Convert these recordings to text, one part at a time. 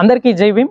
అందరికీ జై భీమ్.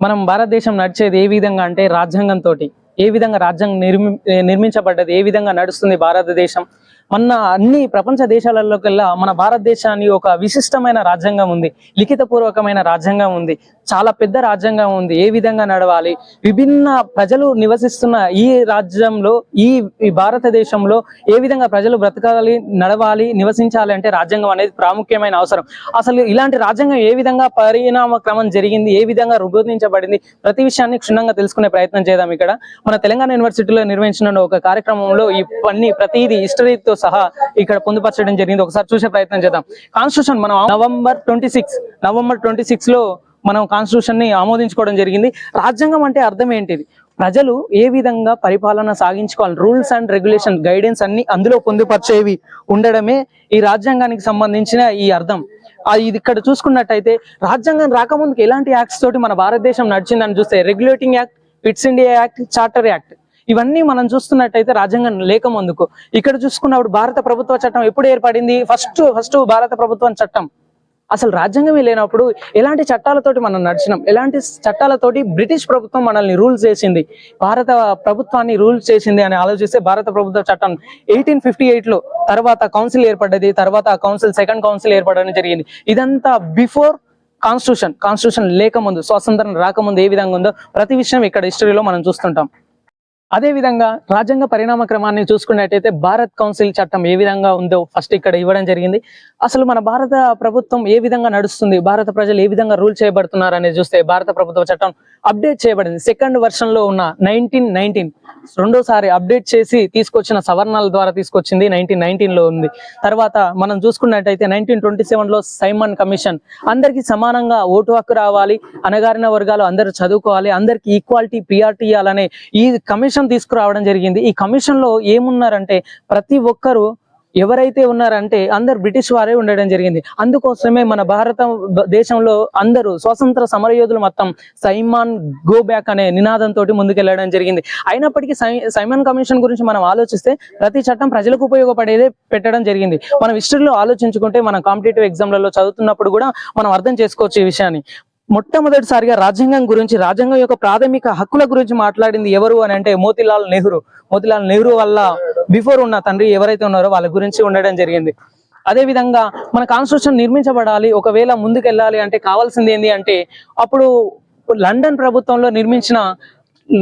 మనం భారతదేశం నడిచేది ఏ విధంగా అంటే రాజ్యాంగంతో ఏ విధంగా రాజ్యాంగం నిర్మి నిర్మించబడ్డది ఏ విధంగా నడుస్తుంది భారతదేశం మన అన్ని ప్రపంచ దేశాలలోకెల్లా మన భారతదేశాన్ని ఒక విశిష్టమైన రాజ్యాంగం ఉంది లిఖితపూర్వకమైన రాజ్యాంగం ఉంది చాలా పెద్ద రాజ్యాంగం ఉంది. ఏ విధంగా నడవాలి? విభిన్న ప్రజలు నివసిస్తున్న ఈ రాజ్యంలో ఈ ఈ భారతదేశంలో ఏ విధంగా ప్రజలు బ్రతకాలి నడవాలి నివసించాలి అంటే రాజ్యాంగం అనేది ప్రాముఖ్యమైన అవసరం. అసలు ఇలాంటి రాజ్యాంగం ఏ విధంగా పరిణామ క్రమం జరిగింది ఏ విధంగా రూపొందించబడింది ప్రతి విషయాన్ని క్షుణ్ణంగా తెలుసుకునే ప్రయత్నం చేద్దాం ఇక్కడ. మన తెలంగాణ యూనివర్సిటీలో నిర్వహించిన ఒక కార్యక్రమంలో ఈ అన్ని ప్రతిదీ హిస్టరీతో సహా ఇక్కడ పొందుపరచడం జరిగింది. ఒకసారి చూసే ప్రయత్నం చేద్దాం. కాన్స్టిట్యూషన్ మనం November twenty six November twenty సిక్స్లో మనం కాన్స్టిట్యూషన్ని ఆమోదించుకోవడం జరిగింది. రాజ్యాంగం అంటే అర్థం ఏంటిది? ప్రజలు ఏ విధంగా పరిపాలన సాగించుకోవాలి? రూల్స్ అండ్ రెగ్యులేషన్ గైడెన్స్ అన్ని అందులో పొందుపరిచేవి ఉండడమే ఈ రాజ్యాంగానికి సంబంధించిన ఈ అర్థం. ఇది ఇక్కడ చూసుకున్నట్టయితే రాజ్యాంగం రాకముందుకు ఎలాంటి యాక్ట్స్ తోటి మన భారతదేశం నడిచిందని చూస్తే regulating act Pitt's India act charter act ఇవన్నీ మనం చూస్తున్నట్టయితే రాజ్యాంగం లేకముందుకు ఇక్కడ చూసుకున్నప్పుడు భారత ప్రభుత్వ చట్టం ఎప్పుడు ఏర్పడింది? ఫస్ట్ ఫస్ట్ భారత ప్రభుత్వం చట్టం. అసలు రాజ్యాంగమే లేనప్పుడు ఎలాంటి చట్టాలతోటి మనం నడిచినాం? ఎలాంటి చట్టాలతోటి బ్రిటిష్ ప్రభుత్వం మనల్ని రూల్ చేసింది? భారత ప్రభుత్వాన్ని రూల్ చేసింది అని ఆలోచిస్తే భారత ప్రభుత్వ చట్టం ఎయిటీన్ ఫిఫ్టీ ఎయిట్లో తర్వాత కౌన్సిల్ ఏర్పడ్డది తర్వాత ఆ కౌన్సిల్ సెకండ్ కౌన్సిల్ ఏర్పడడం జరిగింది. ఇదంతా బిఫోర్ కాన్స్టిట్యూషన్. కాన్స్టిట్యూషన్ లేకముందు స్వాతంత్రం రాకముందు ఏ విధంగా ఉందో ప్రతి విషయం ఇక్కడ హిస్టరీలో మనం చూస్తుంటాం. అదే విధంగా రాజ్యాంగ పరిణామ క్రమాన్ని చూసుకున్నట్టయితే భారత్ కౌన్సిల్ చట్టం ఏ విధంగా ఉందో ఫస్ట్ ఇక్కడ ఇవ్వడం జరిగింది. అసలు మన భారత ప్రభుత్వం ఏ విధంగా నడుస్తుంది? భారత ప్రజలు ఏ విధంగా రూల్ చేయబడుతున్నారు అనేది చూస్తే భారత ప్రభుత్వ చట్టం అప్డేట్ చేయబడింది. సెకండ్ వర్షన్లో ఉన్న నైన్టీన్ నైన్టీన్ రెండోసారి అప్డేట్ చేసి తీసుకొచ్చిన సవరణల ద్వారా తీసుకొచ్చింది నైన్టీన్ నైన్టీన్లో ఉంది. తర్వాత మనం చూసుకున్నట్టయితే నైన్టీన్ ట్వంటీ సెవెన్లో సైమన్ కమిషన్ అందరికీ సమానంగా ఓటు హక్కు రావాలి. అనగారిన వర్గాలు అందరూ చదువుకోవాలి. అందరికి ఈక్వాలిటీ ప్రియారిటీ ఇవ్వాలనే ఈ కమిషన్ తీసుకురావడం జరిగింది. ఈ కమిషన్లో ఏమున్నారంటే ప్రతి ఒక్కరూ ఎవరైతే ఉన్నారంటే అందరు బ్రిటిష్ వారే ఉండడం జరిగింది. అందుకోసమే మన భారత దేశంలో అందరూ స్వతంత్ర సమరయోధులు మొత్తం సైమాన్ గో బ్యాక్ అనే నినాదంతో ముందుకెళ్ళడం జరిగింది. అయినప్పటికీ సై సైమన్ కమిషన్ గురించి మనం ఆలోచిస్తే ప్రతి చట్టం ప్రజలకు ఉపయోగపడేదే పెట్టడం జరిగింది. మనం హిస్టరీలో ఆలోచించుకుంటే మనం కాంపిటేటివ్ ఎగ్జామ్లలో చదువుతున్నప్పుడు కూడా మనం అర్థం చేసుకోవచ్చు ఈ విషయాన్ని. మొట్టమొదటిసారిగా రాజ్యాంగం గురించి రాజ్యాంగం యొక్క ప్రాథమిక హక్కుల గురించి మాట్లాడింది ఎవరు అని అంటే మోతిలాల్ నెహ్రూ. మోతిలాల్ నెహ్రూ వల్ల బిఫోర్ ఉన్న తండ్రి ఎవరైతే ఉన్నారో వాళ్ళ గురించి ఉండడం జరిగింది. అదే విధంగా మన కాన్స్టిట్యూషన్ నిర్మించబడాలి ఒకవేళ ముందుకెళ్ళాలి అంటే కావాల్సింది ఏంటి అంటే అప్పుడు లండన్ ప్రభుత్వంలో నిర్మించిన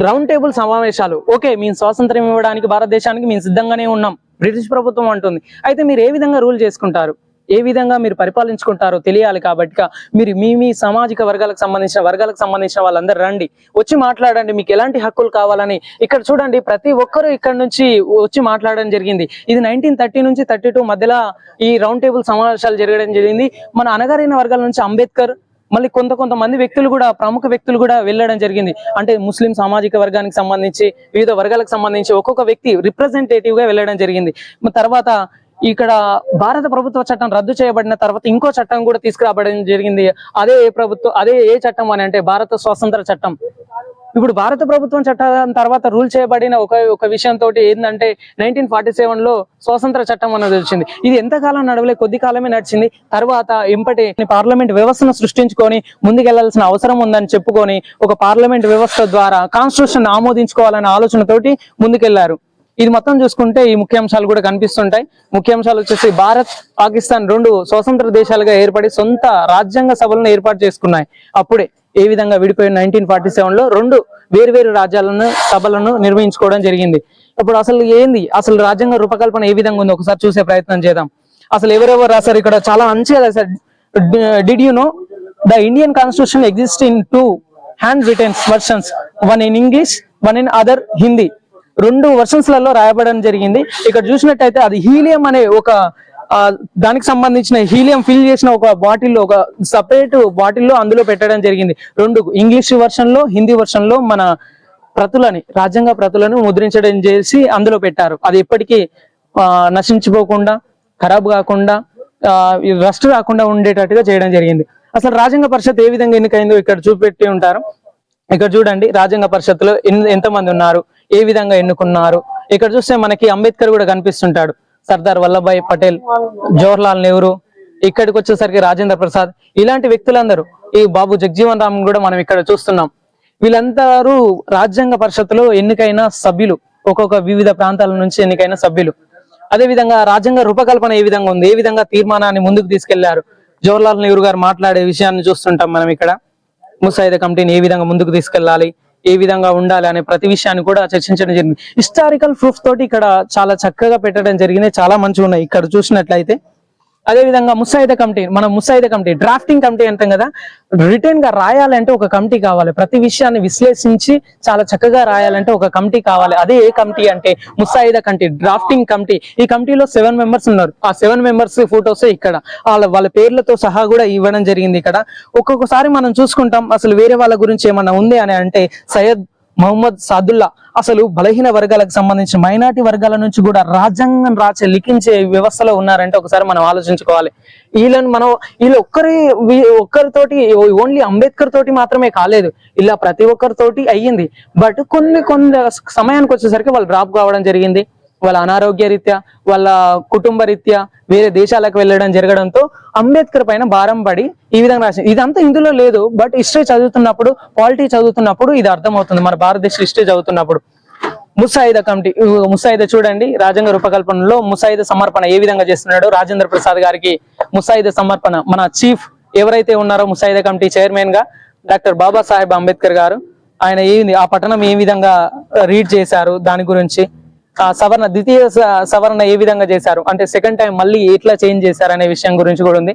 రౌండ్ టేబుల్ సమావేశాలు. ఓకే మేము స్వాతంత్రం ఇవ్వడానికి భారతదేశానికి మేము సిద్ధంగానే ఉన్నాం. బ్రిటిష్ ప్రభుత్వం అంటుంది. అయితే మీరు ఏ విధంగా రూల్ చేసుకుంటారు? ఏ విధంగా మీరు పరిపాలించుకుంటారో తెలియాలి కాబట్టి మీరు మీ మీ సామాజిక వర్గాలకు సంబంధించిన వర్గాలకు సంబంధించిన వాళ్ళందరూ రండి. వచ్చి మాట్లాడండి. మీకు ఎలాంటి హక్కులు కావాలని ఇక్కడ చూడండి. ప్రతి ఒక్కరూ ఇక్కడ నుంచి వచ్చి మాట్లాడడం జరిగింది. ఇది నైన్టీన్ థర్టీ నుంచి థర్టీ టూ మధ్యలో ఈ రౌండ్ టేబుల్ సమావేశాలు జరగడం జరిగింది. మన అనగారిన వర్గాల నుంచి అంబేద్కర్ మళ్ళీ కొంత కొంతమంది వ్యక్తులు కూడా ప్రముఖ వ్యక్తులు కూడా వెళ్ళడం జరిగింది. అంటే ముస్లిం సామాజిక వర్గానికి సంబంధించి వివిధ వర్గాలకు సంబంధించి ఒక్కొక్క వ్యక్తి రిప్రజెంటేటివ్గా వెళ్ళడం జరిగింది. తర్వాత ఇక్కడ భారత ప్రభుత్వ చట్టం రద్దు చేయబడిన తర్వాత ఇంకో చట్టం కూడా తీసుకురాబడడం జరిగింది. అదే ఏ ప్రభుత్వం అదే ఏ చట్టం అని అంటే భారత స్వాతంత్ర చట్టం. ఇప్పుడు భారత ప్రభుత్వం చట్టం తర్వాత రూల్ చేయబడిన ఒక ఒక విషయంతో ఏంటంటే నైన్టీన్ ఫార్టీ సెవెన్లో స్వాతంత్ర చట్టం అనేది వచ్చింది. ఇది ఎంతకాలం నడవలే? కొద్ది కాలమే నడిచింది. తర్వాత ఎంపటి పార్లమెంట్ వ్యవస్థను సృష్టించుకొని ముందుకెళ్ళాల్సిన అవసరం ఉందని చెప్పుకొని ఒక పార్లమెంట్ వ్యవస్థ ద్వారా కాన్స్టిట్యూషన్ ఆమోదించుకోవాలనే ఆలోచనతోటి ముందుకెళ్ళారు. ఇది మొత్తం చూసుకుంటే ఈ ముఖ్యాంశాలు కూడా కనిపిస్తుంటాయి. ముఖ్యాంశాలు వచ్చేసి భారత్ పాకిస్తాన్ రెండు స్వతంత్ర దేశాలుగా ఏర్పడి సొంత రాజ్యాంగ సభలను ఏర్పాటు చేసుకున్నాయి. అప్పుడే ఏ విధంగా విడిపోయిన నైన్టీన్ ఫార్టీ సెవెన్లో రెండు వేర్వేరు రాజ్యాలను సభలను నిర్వహించుకోవడం జరిగింది. ఇప్పుడు అసలు ఏంది? అసలు రాజ్యాంగ రూపకల్పన ఏ విధంగా ఉందో? ఒకసారి చూసే ప్రయత్నం చేద్దాం. అసలు ఎవరెవరు రాశారు? ఇక్కడ చాలా మంచిగా రాశారు. Did you know the Indian constitution exist in two handwritten versions one in English one in other Hindi రెండు వర్షన్స్లలో రాయబడడం జరిగింది. ఇక్కడ చూసినట్టయితే అది హీలియం అనే ఒక దానికి సంబంధించిన హీలియం ఫిల్ చేసిన ఒక బాటిల్ ఒక సపరేట్ బాటిల్లో అందులో పెట్టడం జరిగింది. రెండు ఇంగ్లీష్ వర్షన్లో హిందీ వర్షన్లో మన ప్రతులని రాజ్యాంగ ప్రతులను ముద్రించడం చేసి అందులో పెట్టారు. అది ఎప్పటికీ నశించిపోకుండా ఖరాబ్ కాకుండా రస్ట్ రాకుండా ఉండేటట్టుగా చేయడం జరిగింది. అసలు రాజ్యాంగ పరిషత్ ఏ విధంగా ఎన్నికైందో ఇక్కడ చూపెట్టి ఉంటారు. ఇక్కడ చూడండి రాజ్యాంగ పరిషత్లో ఎన్- ఎంతమంది ఉన్నారు. ఏ విధంగా ఎన్నుకున్నారు? ఇక్కడ చూస్తే మనకి అంబేద్కర్ కూడా కనిపిస్తుంటాడు. సర్దార్ వల్లభాయ్ పటేల్ జవహర్లాల్ నెహ్రూ ఇక్కడికి వచ్చేసరికి రాజేంద్ర ప్రసాద్ ఇలాంటి వ్యక్తులందరూ ఈ బాబు జగ్జీవన్ రామ్ కూడా మనం ఇక్కడ చూస్తున్నాం. వీళ్ళందరూ రాజ్యాంగ పరిషత్తులో ఎన్నికైన సభ్యులు ఒక్కొక్క వివిధ ప్రాంతాల నుంచి ఎన్నికైన సభ్యులు. అదే విధంగా రాజ్యాంగ రూపకల్పన ఏ విధంగా ఉంది? ఏ విధంగా తీర్మానాన్ని ముందుకు తీసుకెళ్ళారు? జవహర్లాల్ నెహ్రూ గారు మాట్లాడే విషయాన్ని చూస్తుంటాం మనం ఇక్కడ. ముసాయిదా కమిటీని ఏ విధంగా ముందుకు తీసుకెళ్ళాలి ఏ విధంగా ఉండాలి అనే ప్రతి విషయాన్ని కూడా చర్చించడం జరిగింది. హిస్టారికల్ ప్రూఫ్ తోటి ఇక్కడ చాలా చక్కగా పెట్టడం జరిగింది. చాలా మంచిగా ఉన్నాయి. ఇక్కడ చూసినట్లయితే అదే విధంగా ముసాయిదా కమిటీ మనం ముసాయిదా కమిటీ డ్రాఫ్టింగ్ కమిటీ అంటాం కదా రిటర్న్గా రాయాలంటే ఒక కమిటీ కావాలి. ప్రతి విషయాన్ని విశ్లేషించి చాలా చక్కగా రాయాలంటే ఒక కమిటీ కావాలి. అదే ఏ కమిటీ అంటే ముసాయిదా కమిటీ డ్రాఫ్టింగ్ కమిటీ. ఈ కమిటీలో సెవెన్ మెంబర్స్ ఉన్నారు. ఆ సెవెన్ మెంబర్స్ ఫోటోస్ ఇక్కడ. వాళ్ళ వాళ్ళ పేర్లతో సహా కూడా ఇవ్వడం జరిగింది ఇక్కడ. ఒక్కొక్కసారి మనం చూసుకుంటాం అసలు వేరే వాళ్ళ గురించి ఏమన్నా ఉంది అని అంటే సయ్యద్ మహమ్మద్ సాదుల్లా. అసలు బలహీన వర్గాలకు సంబంధించిన మైనార్టీ వర్గాల నుంచి కూడా రాజ్యాంగం రాచే లిఖించే వ్యవస్థలో ఉన్నారంటే ఒకసారి మనం ఆలోచించుకోవాలి. వీళ్ళని మనం వీళ్ళు ఒక్కరి ఒక్కరితోటి ఓన్లీ అంబేద్కర్ తోటి మాత్రమే కాలేదు. ఇలా ప్రతి ఒక్కరితోటి అయ్యింది. బట్ కొన్ని కొన్ని సమయానికి వచ్చేసరికి వాళ్ళు డ్రాప్ కావడం జరిగింది. వాళ్ళ అనారోగ్య రీత్యా వాళ్ళ కుటుంబ రీత్యా వేరే దేశాలకు వెళ్ళడం జరగడంతో అంబేద్కర్ పైన భారం పడి ఈ విధంగా రాసింది. ఇదంతా ఇందులో లేదు బట్ హిస్టరీ చదువుతున్నప్పుడు పాలిటీ చదువుతున్నప్పుడు ఇది అర్థమవుతుంది. మన భారతదేశ హిస్టరీ చదువుతున్నప్పుడు. ముసాయిదా కమిటీ ముసాయిదా చూడండి రాజ్యాంగ రూపకల్పనలో ముసాయిదా సమర్పణ ఏ విధంగా చేస్తున్నాడో రాజేంద్ర ప్రసాద్ గారికి ముసాయిదా సమర్పణ. మన చీఫ్ ఎవరైతే ఉన్నారో ముసాయిదా కమిటీ చైర్మన్గా డాక్టర్ బాబాసాహెబ్ అంబేద్కర్ గారు ఆయన ఏంది ఆ పట్టణం ఏ విధంగా రీడ్ చేశారు దాని గురించి సవరణ ద్వితీయ సవరణ ఏ విధంగా చేశారు? అంటే సెకండ్ టైం మళ్ళీ ఎట్లా చేంజ్ చేశారు అనే విషయం గురించి కూడా ఉంది.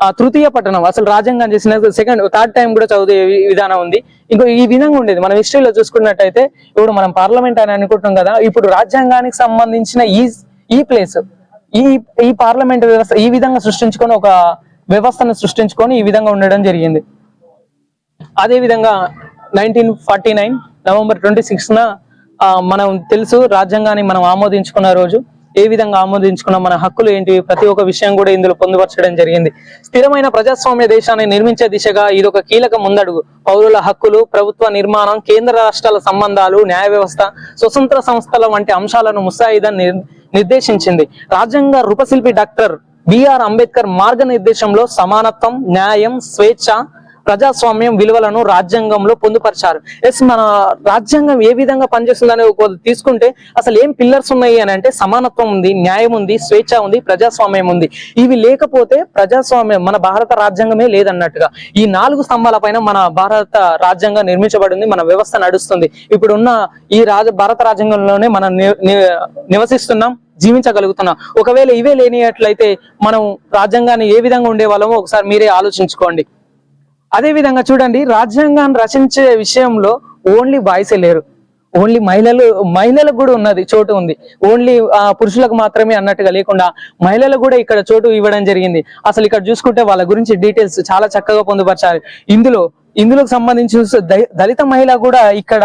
ఆ తృతీయ పట్టణం అసలు రాజ్యాంగం చేసిన సెకండ్ థర్డ్ టైం కూడా చదివే విధానం ఉంది. ఇంకో ఈ విధంగా ఉండేది. మనం హిస్టరీలో చూసుకున్నట్టయితే ఇప్పుడు మనం పార్లమెంట్ అని అనుకుంటున్నాం కదా ఇప్పుడు రాజ్యాంగానికి సంబంధించిన ఈ ఈ ప్లేస్ ఈ ఈ పార్లమెంట్ వ్యవస్థ ఈ విధంగా సృష్టించుకొని ఒక వ్యవస్థను సృష్టించుకొని ఈ విధంగా ఉండడం జరిగింది. అదే విధంగా nineteen forty nine November twenty six మనం తెలుసు రాజ్యాంగాన్ని మనం ఆమోదించుకున్న రోజు ఏ విధంగా ఆమోదించుకున్న మన హక్కులు ఏంటివి ప్రతి ఒక్క విషయం కూడా ఇందులో పొందుపరచడం జరిగింది. స్థిరమైన ప్రజాస్వామ్య దేశాన్ని నిర్మించే దిశగా ఇది ఒక కీలక ముందడుగు. పౌరుల హక్కులు ప్రభుత్వ నిర్మాణం కేంద్ర రాష్ట్రాల సంబంధాలు న్యాయ వ్యవస్థ స్వతంత్ర సంస్థల వంటి అంశాలను ముసాయిదా నిర్- నిర్దేశించింది. రాజ్యాంగ రూపశిల్పి డాక్టర్ బిఆర్ అంబేద్కర్ మార్గనిర్దేశంలో సమానత్వం న్యాయం స్వేచ్ఛ ప్రజాస్వామ్యం విలువలను రాజ్యాంగంలో పొందుపరిచారు. ఎస్ మన రాజ్యాంగం ఏ విధంగా పనిచేస్తుందని తీసుకుంటే అసలు ఏం పిల్లర్స్ ఉన్నాయి అని అంటే సమానత్వం ఉంది న్యాయం ఉంది స్వేచ్ఛ ఉంది ప్రజాస్వామ్యం ఉంది. ఇవి లేకపోతే ప్రజాస్వామ్యం మన భారత రాజ్యాంగమే లేదన్నట్టుగా. ఈ నాలుగు స్తంభాల పైన మన భారత రాజ్యాంగం నిర్మించబడింది మన వ్యవస్థ నడుస్తుంది. ఇప్పుడున్న ఈ రాజ భారత రాజ్యాంగంలోనే మనం ని- నివసిస్తున్నాం జీవించగలుగుతున్నాం. ఒకవేళ ఇవే లేనియట్లయితే మనం రాజ్యాంగాన్ని ఏ విధంగా ఉండేవాళ్ళమో ఒకసారి మీరే ఆలోచించుకోండి. అదే విధంగా చూడండి రాజ్యాంగాన్ని రచించే విషయంలో ఓన్లీ బాయ్సే లేరు. ఓన్లీ మహిళలు మహిళలకు కూడా ఉన్నది చోటు ఉంది. ఓన్లీ ఆ, పురుషులకు మాత్రమే అన్నట్టుగా లేకుండా మహిళలకు కూడా ఇక్కడ చోటు ఇవ్వడం జరిగింది. అసలు ఇక్కడ చూసుకుంటే వాళ్ళ గురించి డీటెయిల్స్ చాలా చక్కగా పొందుపరచాలి ఇందులో ఇందులోకి సంబంధించి దళిత మహిళ కూడా ఇక్కడ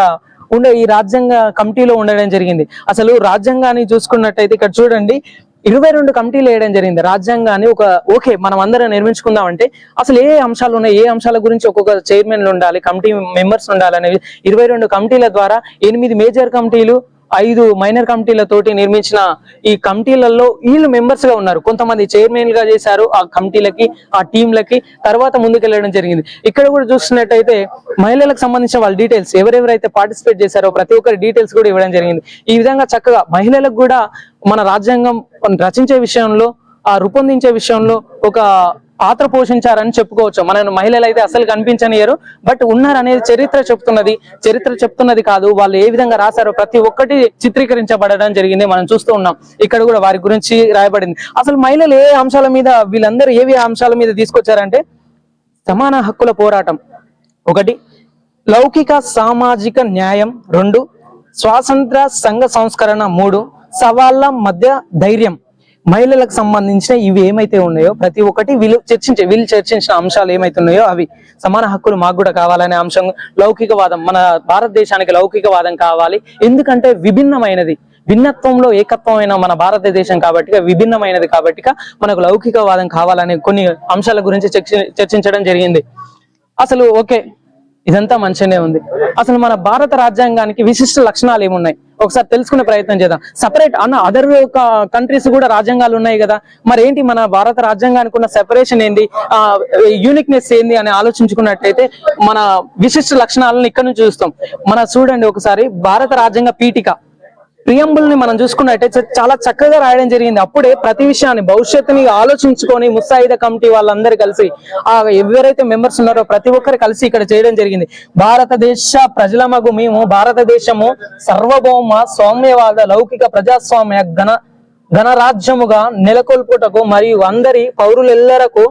ఉండే ఈ రాజ్యాంగ కమిటీలో ఉండడం జరిగింది. అసలు రాజ్యాంగాన్ని చూసుకున్నట్టయితే ఇక్కడ చూడండి ఇరవై రెండు కమిటీలు వేయడం జరిగింది. రాజ్యాంగాన్ని ఒక ఓకే మనం అందరం నిర్మించుకుందాం అంటే అసలు ఏ అంశాలు ఉన్నాయి ఏ అంశాల గురించి ఒక్కొక్క చైర్మన్లు ఉండాలి కమిటీ మెంబర్స్ ఉండాలి అనేవి ఇరవై రెండు కమిటీల ద్వారా ఎనిమిది మేజర్ కమిటీలు ఐదు మైనర్ కమిటీలతోటి నిర్మించిన ఈ కమిటీలలో వీళ్ళు మెంబర్స్గా ఉన్నారు. కొంతమంది చైర్మన్గా చేశారు ఆ కమిటీలకి ఆ టీంలకి. తర్వాత ముందుకెళ్ళడం జరిగింది. ఇక్కడ కూడా చూస్తున్నట్టయితే మహిళలకు సంబంధించిన వాళ్ళ డీటెయిల్స్ ఎవరెవరైతే పార్టిసిపేట్ చేశారో ప్రతి ఒక్కరి డీటెయిల్స్ కూడా ఇవ్వడం జరిగింది. ఈ విధంగా చక్కగా మహిళలకు కూడా మన రాజ్యాంగం రచించే విషయంలో ఆ రూపొందించే విషయంలో ఒక పాత్ర పోషించారని చెప్పుకోవచ్చు. మన మహిళలు అయితే అసలు కనిపించనియరు. బట్ ఉన్నారనేది చరిత్ర చెప్తున్నది. చరిత్ర చెప్తున్నది కాదు. వాళ్ళు ఏ విధంగా రాశారో ప్రతి ఒక్కటి చిత్రీకరించబడడం జరిగింది మనం చూస్తూ ఉన్నాం. ఇక్కడ కూడా వారి గురించి రాయబడింది. అసలు మహిళలు ఏ అంశాల మీద వీళ్ళందరూ ఏవి అంశాల మీద తీసుకొచ్చారంటే సమాన హక్కుల పోరాటం. ఒకటి లౌకిక సామాజిక న్యాయం. రెండు స్వాతంత్ర సంఘ సంస్కరణ. మూడు సవాళ్ళ మధ్య ధైర్యం. మహిళలకు సంబంధించిన ఇవి ఏమైతే ఉన్నాయో ప్రతి ఒక్కటి వీళ్ళు చర్చించే వీళ్ళు చర్చించిన అంశాలు ఏమైతే ఉన్నాయో అవి సమాన హక్కులు మాకు కూడా కావాలనే అంశం లౌకికవాదం మన భారతదేశానికి లౌకికవాదం కావాలి. ఎందుకంటే విభిన్నమైనది. భిన్నత్వంలో ఏకత్వమైన మన భారతదేశం కాబట్టి విభిన్నమైనది కాబట్టి మనకు లౌకికవాదం కావాలనే కొన్ని అంశాల గురించి చర్చి- చర్చించడం జరిగింది. అసలు ఓకే. ఇదంతా మంచిగానే ఉంది. అసలు మన భారత రాజ్యాంగానికి విశిష్ట లక్షణాలు ఏమున్నాయి? ఒకసారి తెలుసుకునే ప్రయత్నం చేద్దాం. సపరేట్ అన్న అదర్ కంట్రీస్ కూడా రాజ్యాంగాలు ఉన్నాయి కదా? మరి ఏంటి మన భారత రాజ్యాంగానికి ఉన్న సెపరేషన్ ఏంది? ఆ యూనిక్నెస్ ఏంది అని ఆలోచించుకున్నట్టయితే మన విశిష్ట లక్షణాలను ఇక్కడ నుంచి చూస్తాం. మన చూడండి ఒకసారి భారత రాజ్యాంగ పీఠిక. ప్రియంబుల్ని మనం చూసుకున్నట్టయితే చాలా చక్కగా రాయడం జరిగింది. అప్పుడే ప్రతి విషయాన్ని భవిష్యత్తుని ఆలోచించుకొని ముసాయిదా కమిటీ వాళ్ళందరూ కలిసి ఆ ఎవరైతే మెంబర్స్ ఉన్నారో ప్రతి ఒక్కరు కలిసి ఇక్కడ చేయడం జరిగింది. భారతదేశ ప్రజల మగు మేము భారతదేశము సర్వభౌమ సౌమ్యవాద లౌకిక ప్రజాస్వామ్య గణ గణరాజ్యముగా నెలకొల్పుటకు మరియు అందరి పౌరులెల్లరకు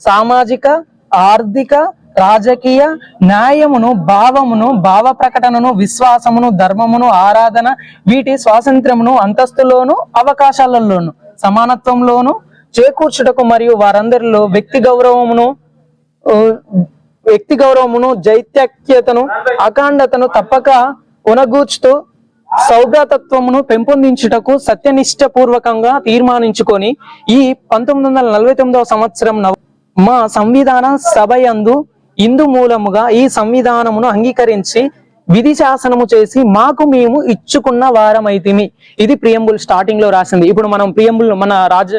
సామాజిక ఆర్థిక రాజకీయ న్యాయమును భావమును భావ ప్రకటనను విశ్వాసమును ధర్మమును ఆరాధన వీటి స్వాతంత్ర్యమును అంతస్తులోను అవకాశాలలోను సమానత్వంలోను చేకూర్చుటకు మరియు వారందరిలో వ్యక్తి గౌరవమును వ్యక్తి గౌరవమును జైత్యక్యతను అఖండతను తప్పక ఉనగూర్చుతూ సౌభ్రతత్వమును పెంపొందించుటకు సత్యనిష్టపూర్వకంగా తీర్మానించుకొని ఈ పంతొమ్మిది వందల నలభై తొమ్మిదవ సంవత్సరం మా సంవిధాన సభయందు ఇందు మూలముగా ఈ సంవిధానమును అంగీకరించి విధి శాసనము చేసి మాకు మేము ఇచ్చుకున్న వారమైతిమి. ఇది ప్రియంబుల్ స్టార్టింగ్లో రాసింది. ఇప్పుడు మనం ప్రియంబుల్ మన రాజ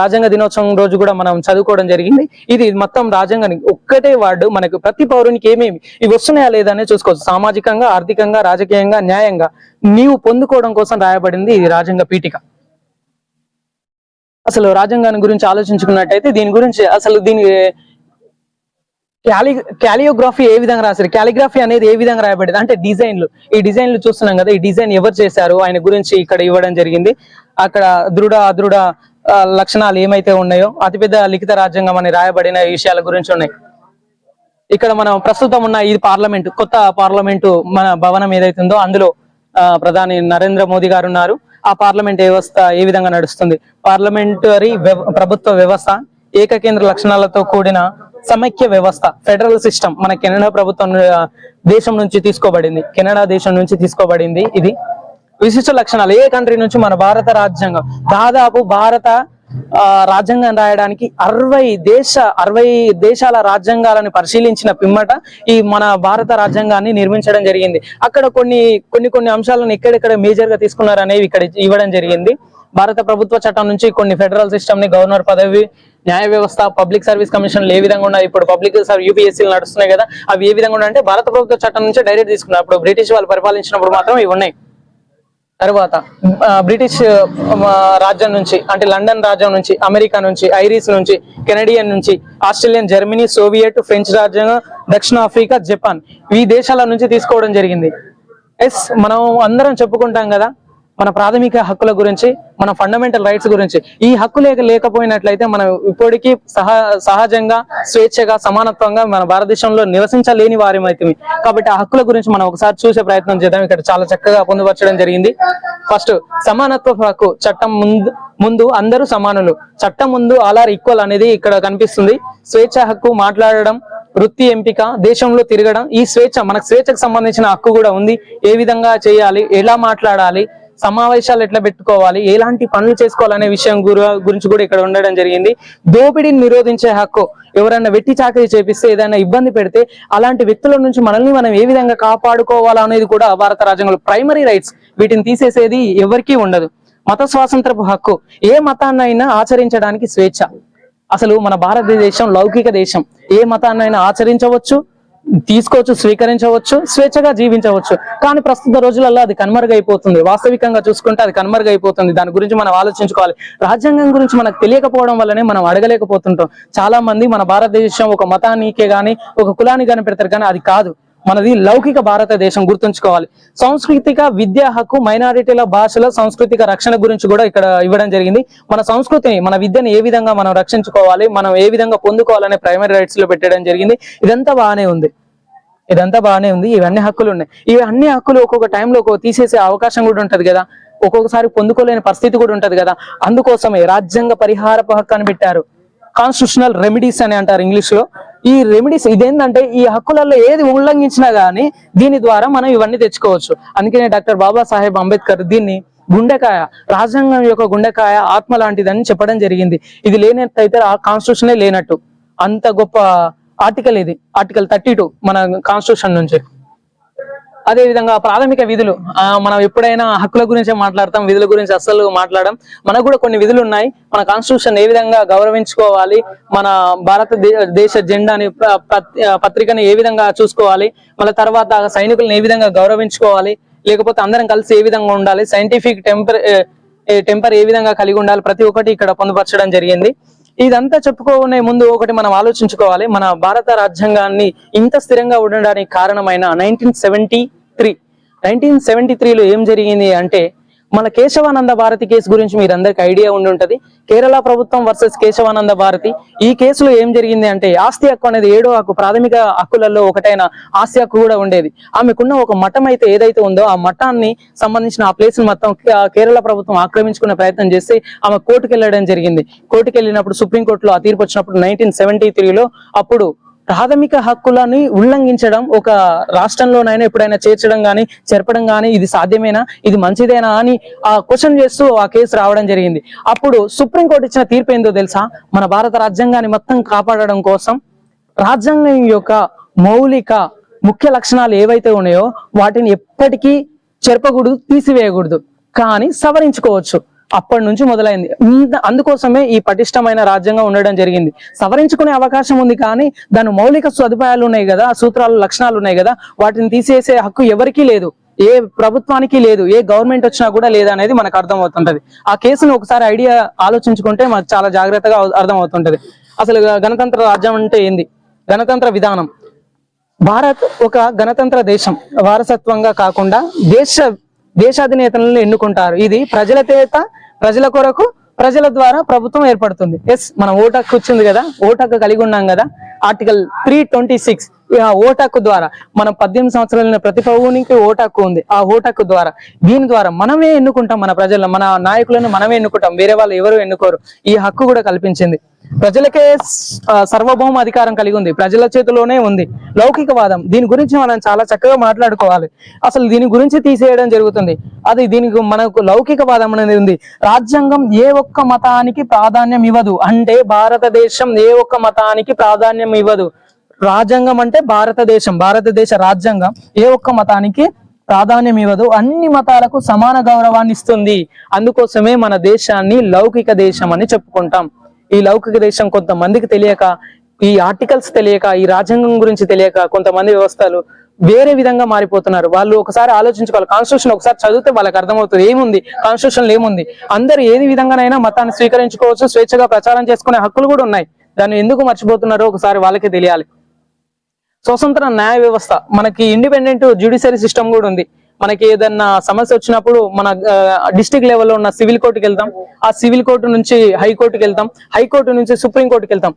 రాజ్యాంగ దినోత్సవం రోజు కూడా మనం చదువుకోవడం జరిగింది. ఇది మొత్తం రాజ్యాంగానికి ఒక్కటే వార్డు. మనకు ప్రతి పౌరునికి ఏమేమి ఇవి వస్తున్నాయా లేదా అనేది చూసుకోవచ్చు. సామాజికంగా ఆర్థికంగా రాజకీయంగా న్యాయంగా నీవు పొందుకోవడం కోసం రాయబడింది ఇది రాజ్యాంగ పీఠిక. అసలు రాజ్యాంగాన్ని గురించి ఆలోచించుకున్నట్టయితే దీని గురించి అసలు దీని క్యాలి క్యాలియోగ్రఫీ ఏ విధంగా రాశారు? క్యాలిగ్రఫీ అనేది ఏ విధంగా రాయబడింది? అంటే డిజైన్లు. ఈ డిజైన్లు చూస్తున్నాం కదా ఈ డిజైన్ ఎవరు చేశారు? ఆయన గురించి ఇక్కడ ఇవ్వడం జరిగింది. అక్కడ దృఢ అదృఢ లక్షణాలు ఏమైతే ఉన్నాయో అతిపెద్ద లిఖిత రాజ్యాంగం అని రాయబడిన విషయాల గురించి ఉన్నాయి. ఇక్కడ మనం ప్రస్తుతం ఉన్న ఈ పార్లమెంట్ కొత్త పార్లమెంటు మన భవనం ఏదైతుందో అందులో ఆ, ప్రధాని నరేంద్ర మోదీ గారు ఉన్నారు. ఆ పార్లమెంట్ వ్యవస్థ ఏ విధంగా నడుస్తుంది? పార్లమెంటరీ వ్యవ- ప్రభుత్వ వ్యవస్థ ఏకకేంద్ర లక్షణాలతో కూడిన సమైక్య వ్యవస్థ ఫెడరల్ సిస్టమ్ మన కెనడా ప్రభుత్వం దేశం నుంచి తీసుకోబడింది. కెనడా దేశం నుంచి తీసుకోబడింది ఇది. విశిష్ట లక్షణాలు. ఏ కంట్రీ నుంచి? మన భారత రాజ్యాంగం. దాదాపు భారత ఆ, రాజ్యాంగం రాయడానికి అరవై దేశ అరవై దేశాల రాజ్యాంగాలను పరిశీలించిన పిమ్మట ఈ మన భారత రాజ్యాంగాన్ని నిర్మించడం జరిగింది. అక్కడ కొన్ని కొన్ని కొన్ని అంశాలను ఎక్కడెక్కడ మేజర్గా తీసుకున్నారు అనేవి ఇక్కడ ఇవ్వడం జరిగింది. భారత ప్రభుత్వ చట్టం నుంచి కొన్ని ఫెడరల్ సిస్టమ్ని గవర్నర్ పదవి న్యాయ వ్యవస్థ పబ్లిక్ సర్వీస్ కమిషన్ ఏ విధంగా ఉన్నాయి? ఇప్పుడు పబ్లిక్ యూపీఎస్సీలు నడుస్తున్నాయి కదా అవి ఏ విధంగా అంటే భారత ప్రభుత్వ చట్టం నుంచి డైరెక్ట్ తీసుకున్నారు. అప్పుడు బ్రిటిష్ వాళ్ళు పరిపాలించినప్పుడు మాత్రం ఇవి ఉన్నాయి. తర్వాత బ్రిటిష్ రాజ్యం నుంచి అంటే లండన్ రాజ్యం నుంచి అమెరికా నుంచి ఐరిస్ నుంచి కెనడియన్ నుంచి ఆస్ట్రేలియన్ జర్మనీ సోవియట్ ఫ్రెంచ్ రాజ్యం దక్షిణాఫ్రికా జపాన్ ఈ దేశాల నుంచి తీసుకోవడం జరిగింది. ఎస్ మనం అందరం చెప్పుకుంటాం కదా మన ప్రాథమిక హక్కుల గురించి మన ఫండమెంటల్ రైట్స్ గురించి. ఈ హక్కు లేక లేకపోయినట్లయితే మనం ఇప్పటికీ సహ సహజంగా స్వేచ్ఛగా సమానత్వంగా మన భారతదేశంలో నివసించలేని వారిమైతే కాబట్టి ఆ హక్కుల గురించి మనం ఒకసారి చూసే ప్రయత్నం చేద్దాం. ఇక్కడ చాలా చక్కగా పొందుపరచడం జరిగింది. ఫస్ట్ సమానత్వ హక్కు చట్టం ముందు ముందు అందరూ సమానులు. చట్టం ముందు ఆల్ ఈక్వల్ అనేది ఇక్కడ కనిపిస్తుంది. స్వేచ్ఛ హక్కు మాట్లాడడం వృత్తి ఎంపిక దేశంలో తిరగడం ఈ స్వేచ్ఛ మనకు స్వేచ్ఛకు సంబంధించిన హక్కు కూడా ఉంది. ఏ విధంగా చేయాలి ఎలా మాట్లాడాలి సమావేశాలు ఎట్లా పెట్టుకోవాలి? ఎలాంటి పనులు చేసుకోవాలనే విషయం గురించి కూడా ఇక్కడ ఉండడం జరిగింది. దోపిడీని నిరోధించే హక్కు ఎవరైనా వెట్టి చాకరీ చేపిస్తే ఏదైనా ఇబ్బంది పెడితే అలాంటి వ్యక్తుల నుంచి మనల్ని మనం ఏ విధంగా కాపాడుకోవాలా అనేది కూడా భారత రాజ్యాంగంలో ప్రైమరీ రైట్స్ వీటిని తీసేసేది ఎవరికీ ఉండదు. మత స్వాతంత్రపు హక్కు. ఏ మతాన్నైనా ఆచరించడానికి స్వేచ్ఛ. అసలు మన భారతదేశం లౌకిక దేశం. ఏ మతాన్నైనా ఆచరించవచ్చు తీసుకోవచ్చు స్వీకరించవచ్చు స్వేచ్ఛగా జీవించవచ్చు. కానీ ప్రస్తుత రోజులలో అది కనుమరుగైపోతుంది. వాస్తవికంగా చూసుకుంటే అది కనుమరుగైపోతుంది. దాని గురించి మనం ఆలోచించుకోవాలి. రాజ్యాంగం గురించి మనకు తెలియకపోవడం వల్లనే మనం అడగలేకపోతుంటాం. చాలా మంది మన భారతదేశం ఒక మతానికే గాని ఒక కులానికి కానీ పెడతారు. కానీ అది కాదు. మనది లౌకిక భారతదేశం గుర్తుంచుకోవాలి. సాంస్కృతిక విద్యా హక్కు మైనారిటీల భాషల సాంస్కృతిక రక్షణ గురించి కూడా ఇక్కడ ఇవ్వడం జరిగింది. మన సంస్కృతిని మన విద్యను ఏ విధంగా మనం రక్షించుకోవాలి మనం ఏ విధంగా పొందుకోవాలనే ప్రైమరీ రైట్స్లో పెట్టడం జరిగింది. ఇదంతా బాగానే ఉంది. ఇదంతా బాగానే ఉంది. ఇవన్నీ హక్కులు ఉన్నాయి. ఇవి అన్ని హక్కులు ఒక్కొక్క టైంలో ఒక్కొక్క తీసేసే అవకాశం కూడా ఉంటది కదా. ఒక్కొక్కసారి పొందుకోలేని పరిస్థితి కూడా ఉంటది కదా. అందుకోసమే రాజ్యాంగ పరిహార హక్కు అని పెట్టారు. కాన్స్టిట్యూషనల్ రెమెడీస్ అని అంటారు ఇంగ్లీష్లో. ఈ రెమెడీస్ ఇదేంటంటే ఈ హక్కులలో ఏది ఉల్లంఘించినా గానీ దీని ద్వారా మనం ఇవన్నీ తెచ్చుకోవచ్చు. అందుకనే డాక్టర్ బాబాసాహెబ్ అంబేద్కర్ దీన్ని గుండెకాయ రాజ్యాంగం యొక్క గుండెకాయ ఆత్మ లాంటిదని చెప్పడం జరిగింది. ఇది లేనట్టయితే ఆ కాన్స్టిట్యూషనే లేనట్టు. అంత గొప్ప ఆర్టికల్ ఇది ఆర్టికల్ థర్టీ టూ మన కాన్స్టిట్యూషన్ నుంచి. అదే విధంగా ప్రాథమిక విధులు మనం ఎప్పుడైనా హక్కుల గురించి మాట్లాడతాం విధుల గురించి అస్సలు మాట్లాడడం మనకు కూడా కొన్ని విధులు ఉన్నాయి. మన కాన్స్టిట్యూషన్ ఏ విధంగా గౌరవించుకోవాలి మన భారతదేశ జెండాని పత్రికని ఏ విధంగా చూసుకోవాలి మళ్ళీ తర్వాత సైనికులను ఏ విధంగా గౌరవించుకోవాలి లేకపోతే అందరం కలిసి ఏ విధంగా ఉండాలి సైంటిఫిక్ టెంపర్ టెంపర్ ఏ విధంగా కలిగి ఉండాలి ప్రతి ఒక్కటి ఇక్కడ పొందుపరచడం జరిగింది. ఇదంతా చెప్పుకోనే ముందు ఒకటి మనం ఆలోచించుకోవాలి. మన భారత రాజ్యాంగాన్ని ఇంత స్థిరంగా ఉండడానికి కారణమైన nineteen seventy three nineteen seventy త్రీలో ఏం జరిగింది అంటే మన కేశవానంద భారతి కేసు గురించి మీరు అందరికి ఐడియా ఉండి ఉంటది. కేరళ ప్రభుత్వం వర్సెస్ కేశవానంద భారతి ఈ కేసులో ఏం జరిగింది అంటే ఆస్తి హక్కు అనేది ఏడో హక్కు ప్రాథమిక హక్కులలో ఒకటైన ఆస్తి హక్కు కూడా ఉండేది. ఆమెకున్న ఒక మఠం అయితే ఏదైతే ఉందో ఆ మఠాన్ని సంబంధించిన ఆ ప్లేస్ మొత్తం కేరళ ప్రభుత్వం ఆక్రమించుకునే ప్రయత్నం చేసి ఆమె కోర్టుకు వెళ్ళడం జరిగింది. కోర్టుకు వెళ్ళినప్పుడు సుప్రీంకోర్టులో ఆ తీర్పు వచ్చినప్పుడు నైన్టీన్ సెవెంటీ త్రీలో అప్పుడు ప్రాథమిక హక్కులని ఉల్లంఘించడం ఒక రాష్ట్రంలోనైనా ఎప్పుడైనా చేర్చడం కానీ చేర్పడం కానీ ఇది సాధ్యమేనా? ఇది మంచిదేనా అని ఆ క్వశ్చన్ చేస్తూ ఆ కేసు రావడం జరిగింది. అప్పుడు సుప్రీంకోర్టు ఇచ్చిన తీర్పు ఏందో తెలుసా? మన భారత రాజ్యాంగాన్ని మొత్తం కాపాడడం కోసం రాజ్యాంగం యొక్క మౌలిక ముఖ్య లక్షణాలు ఏవైతే ఉన్నాయో వాటిని ఎప్పటికీ చెరపకూడదు తీసివేయకూడదు. కానీ సవరించుకోవచ్చు. అప్పటి నుంచి మొదలైంది. అందుకోసమే ఈ పటిష్టమైన రాజ్యంగా ఉండడం జరిగింది. సవరించుకునే అవకాశం ఉంది కానీ దాని మౌలిక సదుపాయాలు ఉన్నాయి కదా సూత్రాలు లక్షణాలు ఉన్నాయి కదా వాటిని తీసేసే హక్కు ఎవరికీ లేదు. ఏ ప్రభుత్వానికి లేదు ఏ గవర్నమెంట్ వచ్చినా కూడా లేదనేది అనేది మనకు అర్థమవుతుంటది. ఆ కేసును ఒకసారి ఐడియా ఆలోచించుకుంటే మనకు చాలా జాగ్రత్తగా అర్థమవుతుంటది. అసలు గణతంత్ర రాజ్యం అంటే ఏంది? గణతంత్ర విధానం. భారత్ ఒక గణతంత్ర దేశం. వారసత్వంగా కాకుండా దేశ దేశాధినేతలను ఎన్నుకుంటారు. ఇది ప్రజల చేత ప్రజల కొరకు ప్రజల ద్వారా ప్రభుత్వం ఏర్పడుతుంది. ఎస్ మనం ఓటు హక్కు వచ్చింది కదా ఓటు హక్కు కలిగి ఉన్నాం కదా ఆర్టికల్ త్రీ ట్వంటీ సిక్స్ ఓటాకు హక్కు ద్వారా. మనం పద్దెనిమిది సంవత్సరాల ప్రతి పౌరునికి ఓటాకు ఉంది. ఆ ఓటాకు హక్కు ద్వారా. దీని ద్వారా మనమే ఎన్నుకుంటాం మన ప్రజలను మన నాయకులను మనమే ఎన్నుకుంటాం. వేరే వాళ్ళు ఎవరు ఎన్నుకోరు. ఈ హక్కు కూడా కల్పించింది. ప్రజలకే సర్వభౌమ సార్వభౌమ అధికారం కలిగి ఉంది. ప్రజల చేతిలోనే ఉంది. లౌకికవాదం. దీని గురించి మనం చాలా చక్కగా మాట్లాడుకోవాలి. అసలు దీని గురించి తీసేయడం జరుగుతుంది. అది దీనికి మనకు లౌకికవాదం అనేది ఉంది. రాజ్యాంగం ఏ ఒక్క మతానికి ప్రాధాన్యం ఇవ్వదు. అంటే భారతదేశం ఏ ఒక్క మతానికి ప్రాధాన్యం ఇవ్వదు. రాజ్యాంగం అంటే భారతదేశం భారతదేశ రాజ్యాంగం. ఏ ఒక్క మతానికి ప్రాధాన్యం ఇవ్వదు. అన్ని మతాలకు సమాన గౌరవాన్ని ఇస్తుంది. అందుకోసమే మన దేశాన్ని లౌకిక దేశం అని చెప్పుకుంటాం. ఈ లౌకిక దేశం కొంతమందికి తెలియక ఈ ఆర్టికల్స్ తెలియక ఈ రాజ్యాంగం గురించి తెలియక కొంతమంది వ్యవస్థలు వేరే విధంగా మారిపోతున్నారు. వాళ్ళు ఒకసారి ఆలోచించుకోవాలి. కాన్స్టిట్యూషన్ ఒకసారి చదివితే వాళ్ళకి అర్థమవుతుంది. ఏముంది? కాన్స్టిట్యూషన్ ఏముంది? అందరూ ఏది విధంగానైనా మతాన్ని స్వీకరించుకోవచ్చు. స్వేచ్ఛగా ప్రచారం చేసుకునే హక్కులు కూడా ఉన్నాయి. దాన్ని ఎందుకు మర్చిపోతున్నారో ఒకసారి వాళ్ళకే తెలియాలి. స్వతంత్ర న్యాయ వ్యవస్థ. మనకి ఇండిపెండెంట్ జ్యుడిషియరీ సిస్టమ్ కూడా ఉంది. మనకి ఏదన్నా సమస్య వచ్చినప్పుడు మన డిస్ట్రిక్ట్ లెవెల్లో ఉన్న సివిల్ కోర్టుకి వెళ్తాం. ఆ సివిల్ కోర్టు నుంచి హైకోర్టుకి వెళ్తాం. హైకోర్టు నుంచి సుప్రీం కోర్టుకి వెళ్తాం.